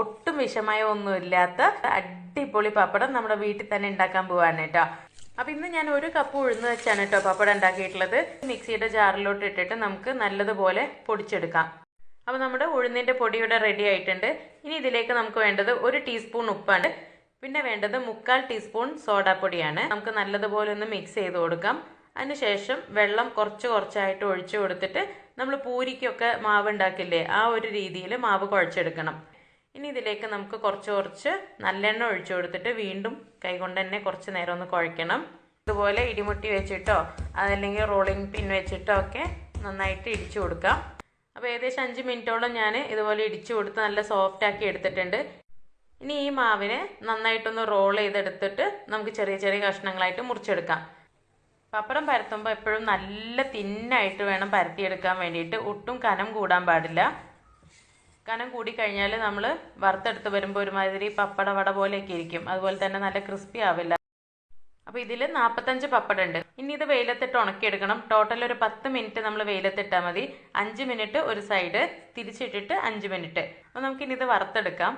ഒട്ടും വിഷമയോ ഒന്നും ഇല്ലാത്ത അടിപൊളി പപ്പടം നമ്മുടെ വീട്ടിൽ തന്നെ ഉണ്ടാക്കാൻ പോവാണ് കേട്ടോ. അപ്പൊ ഇന്ന് ഞാൻ ഒരു കപ്പ് ഉഴുന്ന് വെച്ചാണ് കേട്ടോ പപ്പടം ഉണ്ടാക്കിയിട്ടുള്ളത്. മിക്സിയുടെ ജാറിലോട്ട് ഇട്ടിട്ട് നമുക്ക് നല്ലതുപോലെ പൊടിച്ചെടുക്കാം. അപ്പോൾ നമ്മുടെ ഉഴുന്നിന്റെ പൊടി ഇവിടെ റെഡി ആയിട്ടുണ്ട്. ഇനി ഇതിലേക്ക് നമുക്ക് വേണ്ടത് ഒരു ടീസ്പൂൺ ഉപ്പാണ്. പിന്നെ വേണ്ടത് മുക്കാൽ ടീസ്പൂൺ സോഡാപ്പൊടിയാണ്. നമുക്ക് നല്ലതുപോലെ ഒന്ന് മിക്സ് ചെയ്ത് കൊടുക്കാം. അതിനുശേഷം വെള്ളം കുറച്ച് കുറച്ചായിട്ട് ഒഴിച്ചു കൊടുത്തിട്ട് നമ്മൾ പൂരിക്കൊക്കെ മാവ് ഉണ്ടാക്കില്ലേ ആ ഒരു രീതിയിൽ മാവ് കുഴച്ചെടുക്കണം. ഇനി ഇതിലേക്ക് നമുക്ക് കുറച്ച് കുറച്ച് നല്ലെണ്ണ ഒഴിച്ചു കൊടുത്തിട്ട് വീണ്ടും കൈകൊണ്ട് തന്നെ കുറച്ച് നേരം ഒന്ന് കുഴയ്ക്കണം. ഇതുപോലെ ഇടിമുട്ടി വെച്ചിട്ടോ അതല്ലെങ്കിൽ റോളിംഗ് പിൻ വെച്ചിട്ടോ ഒക്കെ നന്നായിട്ട് ഇടിച്ചു കൊടുക്കാം. അപ്പോൾ ഏകദേശം അഞ്ച് മിനിറ്റോളം ഞാൻ ഇതുപോലെ ഇടിച്ചു കൊടുത്ത് നല്ല സോഫ്റ്റ് ആക്കി എടുത്തിട്ടുണ്ട്. ഇനി ഈ മാവിനെ നന്നായിട്ടൊന്ന് റോൾ ചെയ്തെടുത്തിട്ട് നമുക്ക് ചെറിയ ചെറിയ കഷ്ണങ്ങളായിട്ട് മുറിച്ചെടുക്കാം. പപ്പടം പരത്തുമ്പോൾ എപ്പോഴും നല്ല തിന്നായിട്ട് വേണം പരത്തിയെടുക്കാൻ വേണ്ടിയിട്ട്. ഒട്ടും കനം കൂടാൻ പാടില്ല. കനം കൂടിക്കഴിഞ്ഞാൽ നമ്മൾ വറുത്തെടുത്ത് വരുമ്പോൾ ഒരുമാതിരി പപ്പട വട പോലെയൊക്കെ ഇരിക്കും. അതുപോലെ തന്നെ നല്ല ക്രിസ്പി ആവില്ല. അപ്പോൾ ഇതിൽ നാൽപ്പത്തഞ്ച് പപ്പട ഉണ്ട് ഇനി ഇത് വെയിലത്തിട്ട് ഉണക്കിയെടുക്കണം. ടോട്ടൽ ഒരു പത്ത് മിനിറ്റ് നമ്മൾ വെയിലത്തിട്ടാൽ മതി. അഞ്ച് മിനിറ്റ് ഒരു സൈഡ് തിരിച്ചിട്ടിട്ട് അഞ്ച് മിനിറ്റ്. അപ്പോൾ നമുക്കിനി ഇത് വറുത്തെടുക്കാം.